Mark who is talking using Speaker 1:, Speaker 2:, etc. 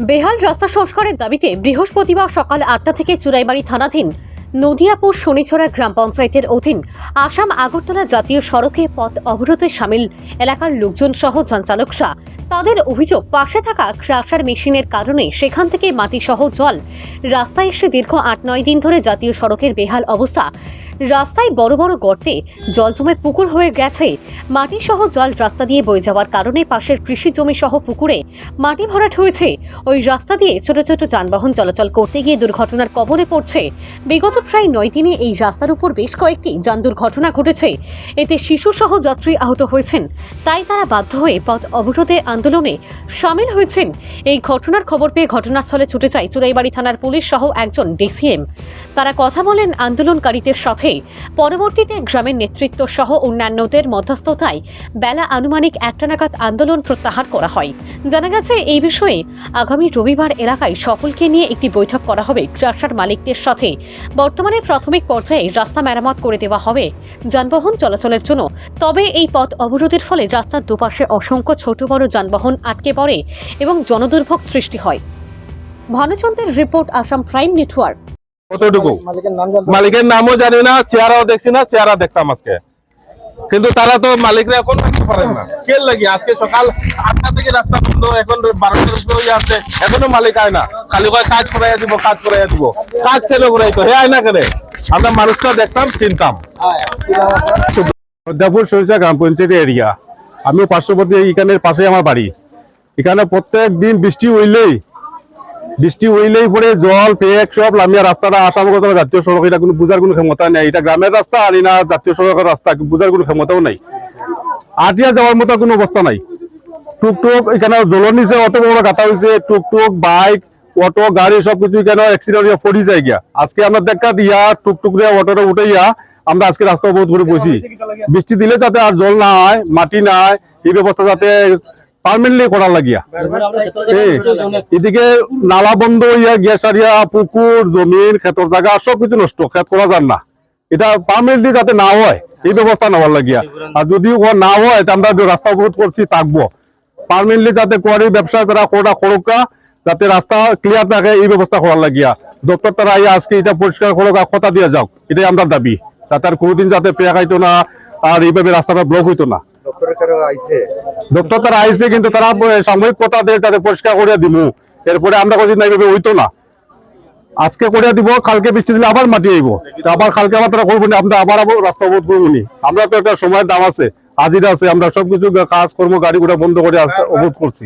Speaker 1: বেহাল রাস্তা সংস্কারের দাবিতে বৃহস্পতিবার সকাল আটটা থেকে চুরাইবাড়ি থানাধীন নদিয়াপুর শনিছড়া গ্রাম পঞ্চায়েতের অধীন আসাম আগরতলা জাতীয় সড়কে পথ অবরোধে সামিল এলাকার লোকজন সহ যানচালকরা তাদের অভিযোগ, পাশে থাকা ক্রাশার মেশিনের কারণে সেখান থেকে মাটি সহ জল রাস্তায় এসে দীর্ঘ আট নয় দিন ধরে জাতীয় সড়কের বেহাল অবস্থা। রাস্তায় বড় বড় গর্তে জল জমে পুকুর হয়ে গেছে। মাটি সহ জল রাস্তা দিয়ে বয়ে যাওয়ার কারণে পাশের কৃষি জমি সহ পুকুরে মাটি ভরাট হয়েছে। ওই রাস্তা দিয়ে ছোট ছোট যানবাহন চলাচল করতে গিয়ে দুর্ঘটনার কবলে পড়ছে। বিগত প্রায় নয় দিনে এই রাস্তার উপর বেশ কয়েকটি যান দুর্ঘটনা ঘটেছে। এতে শিশু সহ যাত্রী আহত হয়েছেন। তাই তারা বাধ্য হয়ে পথ অবরোধে আন্দোলনে সামিল হয়েছেন। এই ঘটনার খবর পেয়ে ঘটনাস্থলে ছুটে যায় চুরাইবাড়ি থানার পুলিশ সহ একজন ডিসিএম। তারা কথা বলেন আন্দোলনকারীদের সাথে। পরবর্তীতে গ্রামের নেতৃত্ব সহ অন্যান্যদের মধ্যস্থতায় বেলা আনুমানিক একটা নাগাদ আন্দোলন প্রত্যাহার করা হয়। জানা গেছে, এই বিষয়ে আগামী রবিবার এলাকায় সকলকে নিয়ে একটি বৈঠক করা হবে ক্রাশার মালিকদের সাথে। বর্তমানে প্রাথমিক পর্যায়ে রাস্তা মেরামত করে দেওয়া হবে যানবাহন চলাচলের জন্য। তবে এই পথ অবরোধের ফলে রাস্তার দুপাশে অসংখ্য ছোট বড় যানবাহন আটকে পড়ে এবং জনদুর্ভোগ সৃষ্টি হয়। ভানুচন্দ্রের রিপোর্ট, আসাম প্রাইম নেটওয়ার্ক
Speaker 2: কতটুকু?
Speaker 3: মালিকের নাম জানতে
Speaker 2: মালিকের নামও জানি না চেহারাও দেখছি না চেহারা দেখতাম আজকে। কিন্তু তারা তো মালিকরা এখন পারেন না। কে লাগি? আজকে সকাল আটটা থেকে রাস্তা বন্ধ এখন বারোটার উপরে হয়ে আসছে এখনও মালিক আয় না। খালি কয় কাজ করাইয়া দিব কাজ করাইয়া দিব। কাজ কেন করাইতো হে আয় না কেন? আমরা মানুষটা দেখতাম চিনতাম।
Speaker 4: পদ্মাপুর সরিষা গ্রাম পঞ্চায়েত এরিয়া। আমি পার্শ্ববর্তী এখানের পাশে আমার বাড়ি। এখানে প্রত্যেক দিন বৃষ্টি হইলেই বৃষ্টি হইলেই পরে জল পেক সব লামিয়া রাস্তাটা আসামগত জাতীয় সড়ক, এটা কোনো বুঝার কোনো ক্ষমতা নেই। এটা গ্রামের রাস্তা, আর না জাতীয় সড়কের রাস্তা বুঝার কোনো ক্ষমতাও নাই। আটিয়া যাওয়ার মতো কোনো অবস্থা নাই। টুকটুক এখানে জলের নিচে অত বড় গাতা হয়েছে টুকটুক বাইক, অটো, গাড়ি সবকিছু এখানে অ্যাক্সিডেন্ট পড়ি যায় গিয়া। আজকে আমরা দেখা দিয়া, টুকটুক দিয়ে অটোটা উঠাইয়া, আমরা আজকে রাস্তা অবরোধ করে বসি। বৃষ্টি দিলে যাতে আর জল না হয় মাটি না হয় এই ব্যবস্থা যাতে পারমানেন্টলি করার লাগিয়া। এদিকে নালা বন্ধ হইয়া গিয়াসারিয়া পুকুর, জমিন ক্ষেতর জায়গা সবকিছু নষ্ট, ক্ষেত করা যান না। এটা পারমানেন্টলি যাতে না হয়, এই ব্যবস্থা নেওয়ার লাগিয়া। আর যদি না হয়, তা আমরা রাস্তা অবরোধ করছি, থাকব। পারমানেন্টলি যাতে কোয়ারি ব্যবসা যারা কোটা করুকা, যাতে রাস্তা ক্লিয়ার থাকে, এই ব্যবস্থা করার লাগিয়া। দপ্তর তারা আজকে এটা পরিষ্কার করুক আর কথা দিয়ে যাও এটাই আমরা দাবি। যাতে আর কোনোদিন যাতে পেয়া খাইতো না, আর এইভাবে রাস্তাটা ব্লক হইতো না। ডক্টর তারা আইছে কিন্তু তারা সাময়িক কথা দিয়ে যাতে পরিষ্কার করে দিব এরপরে আমরা কদিন না এইভাবে হইতো না। আজকে করে দিব কালকে বৃষ্টি দিলে আবার মাটি আইব। আবার কালকে আবার তারা করব না আমরা আবার রাস্তা অবরোধ করব নি। আমরা তো একটা সময়ের দাম আছে হাজিরা আছে আমরা সবকিছু কাজ কর্ম গাড়ি ঘোড়া বন্ধ করে অবোধ অবরোধ করছি।